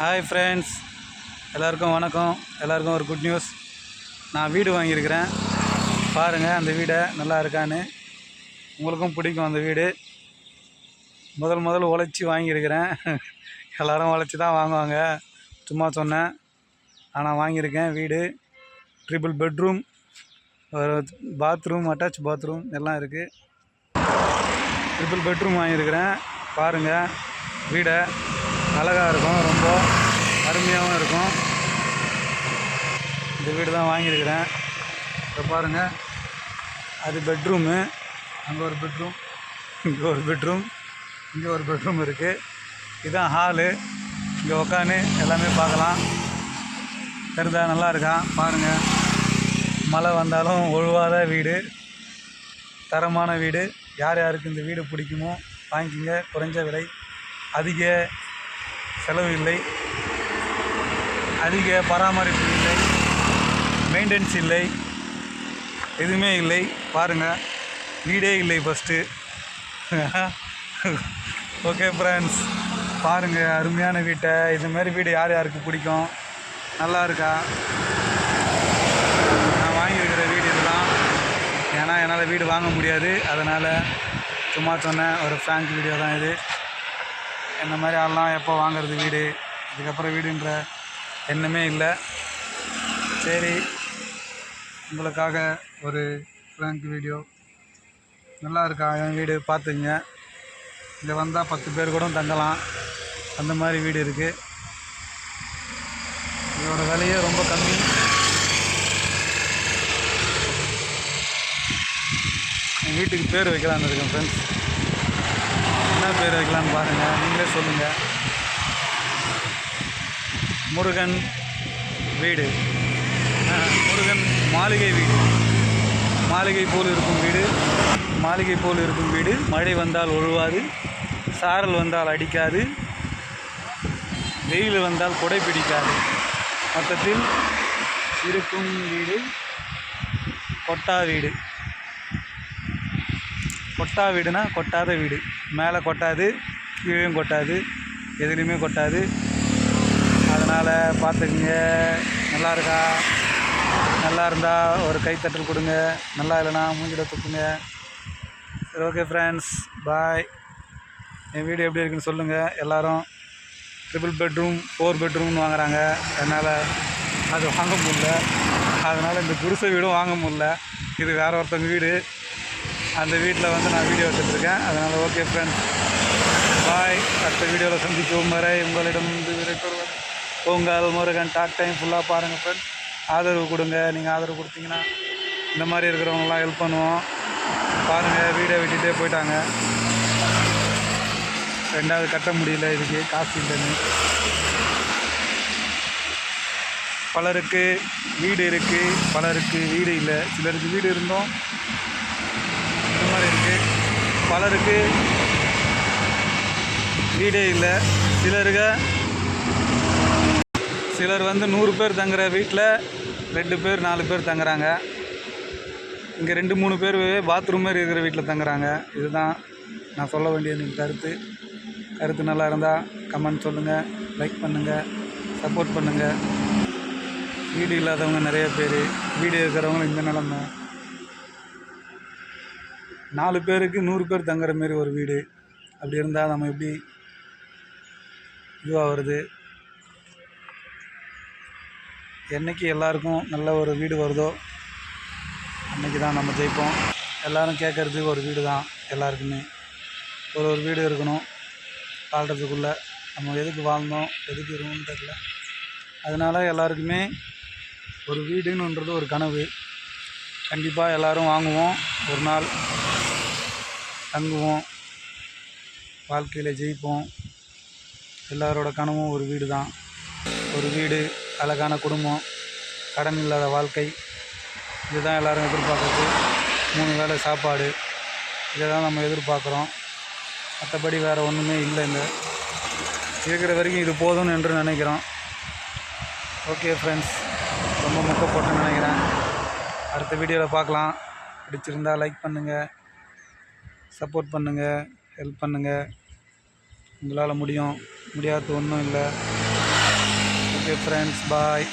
Hi friends எல்லாருக்கும் வணக்கம். எல்லாருக்கும் ஒரு குட் நியூஸ் நான் வீடு வாங்கியிருக்கிறேன். பாருங்கள் அந்த வீடை நல்லா இருக்கான்னு. உங்களுக்கும் பிடிக்கும் அந்த வீடு. முதல் முதல் உழைச்சி வாங்கியிருக்கிறேன். எல்லாரும் உழைச்சி தான் வாங்குவாங்க. சும்மா சொன்னேன். ஆனால் வாங்கியிருக்கேன் வீடு. ட்ரிபிள் பெட்ரூம் ஒரு பாத்ரூம் அட்டாச் பாத்ரூம் எல்லாம் இருக்குது ட்ரிபிள் பெட்ரூம் வாங்கியிருக்கிறேன். பாருங்கள் வீடை. அழகாக இருக்கும் ரொம்ப அருமையாகவும் இருக்கும். இந்த வீடு தான் வாங்கியிருக்கிறேன். இப்போ பாருங்கள் அது பெட்ரூமு அங்கே ஒரு பெட்ரூம் இங்கே ஒரு பெட்ரூம் இங்கே ஒரு பெட்ரூம் இருக்குது இதுதான் ஹாலு இங்கே உக்காந்து எல்லாமே பார்க்கலாம். தெரிந்தா நல்லா இருக்கான் பாருங்கள் மழை வந்தாலும் ஒழுவாத வீடு. தரமான வீடு. யார் யாருக்கு இந்த வீடு பிடிக்குமோ வாங்கிக்கோங்க. குறைஞ்ச விலை. அதிக செலவு இல்லை. அதிக பராமரிப்பு இல்லை. மெயின்டெனன்ஸ் இல்லை. எதுவுமே இல்லை. பாருங்கள் வீடே இல்லை ஃபஸ்ட்டு ஓகே ஃப்ரெண்ட்ஸ் பாருங்கள் அருமையான வீட்டை. இதுமாரி வீடு யார் யாருக்கு பிடிக்கும்? நல்லா இருக்கா? நான் வாங்கியிருக்கிற வீடு இதுதான். ஏன்னா என்னால் வீடு வாங்க முடியாது. அதனால் சும்மா சொன்னேன். ஒரு ஃப்ராங்க் வீடியோ தான் இது. இந்த மாதிரி ஆள்லாம் எப்போ வாங்குறது வீடு? இதுக்கப்புறம் வீடுன்ற எண்ணமே இல்லை. சரி உங்களுக்காக ஒரு ஃப்ரங்க் வீடியோ நல்லா இருக்கா? என் வீடு பார்த்துங்க. இங்கே வந்தால் பத்து பேர் கூட தங்கலாம். அந்த மாதிரி வீடு இருக்குது இதோட விலையே ரொம்ப கம்மி. வீட்டுக்கு பேர் வைக்கலான்னு இருக்கேன் ஃப்ரெண்ட்ஸ் எத்தனை பேர் இருக்கலாம்னு பாருங்கள் நீங்களே சொல்லுங்கள் முருகன் வீடு. முருகன் மாளிகை வீடு. மாளிகை போல் இருக்கும் வீடு. மாளிகை போல் இருக்கும் வீடு. மழை வந்தால் ஒழுவாது. சாரல் வந்தால் அடிக்காது. வெயில் வந்தால் கொடை பிடிக்காது. மொத்தத்தில் இருக்கும் வீடு. கொட்டா வீடு. கொட்டா வீடுனா கொட்டாத வீடு. மேலே கொட்டாது கீழேயும் கொட்டாது எதுலேயுமே கொட்டாது. அதனால் பார்த்துக்குங்க. நல்லா இருக்கா? நல்லா இருந்தால் ஒரு கைத்தட்டல் கொடுங்க. நல்லா இல்லைனா மூஞ்சிட துப்புங்க. சரி ஓகே ஃப்ரெண்ட்ஸ் பாய் என் வீடு எப்படி இருக்குன்னு சொல்லுங்கள் எல்லாரும் ட்ரிபிள் பெட்ரூம் ஃபோர் பெட்ரூம்னு வாங்குறாங்க. அதனால் அது வாங்க முடியல. அதனால் இந்த குடிசை வீடும் வாங்க முடில இது வேற ஒருத்தவங்க வீடு. அந்த வீட்டில் வந்து நான் வீடியோ எடுத்துகிட்ருக்கேன் அதனால் ஓகே ஃப்ரெண்ட்ஸ் பாய் அடுத்த வீடியோவில் சந்திக்கும் வரை உங்களிடம் வந்து விடைபெறுவது உங்கள் முருகன். டாக் டைம் ஃபுல்லாக பாருங்கள் ஃப்ரெண்ட்ஸ் ஆதரவு கொடுங்க. நீங்கள் ஆதரவு கொடுத்தீங்கன்னா இந்த மாதிரி இருக்கிறவங்களாம் ஹெல்ப் பண்ணுவோம். பாருங்கள் வீடியோ விட்டுட்டே போயிட்டாங்க. ரெண்டாவது கட்ட முடியல இதுக்கு காசு இல்லைன்னு. பலருக்கு வீடு இருக்குது பலருக்கு வீடு இல்லை. சிலருக்கு வீடு இருந்தோம். மாதிரி இருக்குது பலருக்கு வீடே இல்லை. சிலருக சிலர் வந்து நூறு பேர் தங்குற வீட்டில் ரெண்டு பேர் நாலு பேர் தங்குறாங்க. இங்கே ரெண்டு மூணு பேர் பாத்ரூம் மாதிரி இருக்கிற வீட்டில் தங்குறாங்க. இதுதான் நான் சொல்ல வேண்டியது. எனக்கு கருத்து. கருத்து நல்லா இருந்தால் கமெண்ட் சொல்லுங்கள் லைக் பண்ணுங்கள் சப்போர்ட் பண்ணுங்கள் வீடு இல்லாதவங்க நிறைய பேர் வீடு இருக்கிறவங்க இந்த நிலமை. நாலு பேருக்கு நூறு பேர் தங்குற மாரி ஒரு வீடு. அப்படி இருந்தால் நம்ம எப்படி இதுவாக வருது என்னைக்கு எல்லாருக்கும் நல்ல ஒரு வீடு வருதோ அன்றைக்கி தான் நம்ம ஜெயிப்போம். எல்லோரும் கேட்குறது ஒரு வீடு தான் எல்லாருக்குமே. ஒரு ஒரு வீடு இருக்கணும் வாழ்கிறதுக்குள்ளே நம்ம எதுக்கு வாழ்ந்தோம் எதுக்கு இருக்கணும்னு தெரில அதனால் எல்லாருக்குமே ஒரு வீடுன்னுன்றது ஒரு கனவு. கண்டிப்பாக எல்லோரும் வாங்குவோம். ஒரு நாள் தங்குவோம். வாழ்க்கையில் ஜெயிப்போம். எல்லாரோட கனவும் ஒரு வீடு தான் ஒரு வீடு அழகான குடும்பம் கடன் இல்லாத வாழ்க்கை. இதுதான் எல்லோரும் எதிர்பார்க்குறது. மூணு வேளை சாப்பாடு. இதை தான் நம்ம எதிர்பார்க்குறோம். மற்றபடி வேறு ஒன்றுமே இல்லை இந்த இருக்கிற வரைக்கும் இது போதும்னு என்று நினைக்கிறோம். ஓகே ஃப்ரெண்ட்ஸ் ரொம்ப முக்க நினைக்கிறேன். அடுத்த வீடியோவில் பார்க்கலாம். பிடிச்சிருந்தா லைக் பண்ணுங்கள் சப்போர்ட் பண்ணுங்கள் ஹெல்ப் பண்ணுங்கள் உங்களால் முடியும். முடியாதது ஒன்றும் இல்லை. Okay friends bye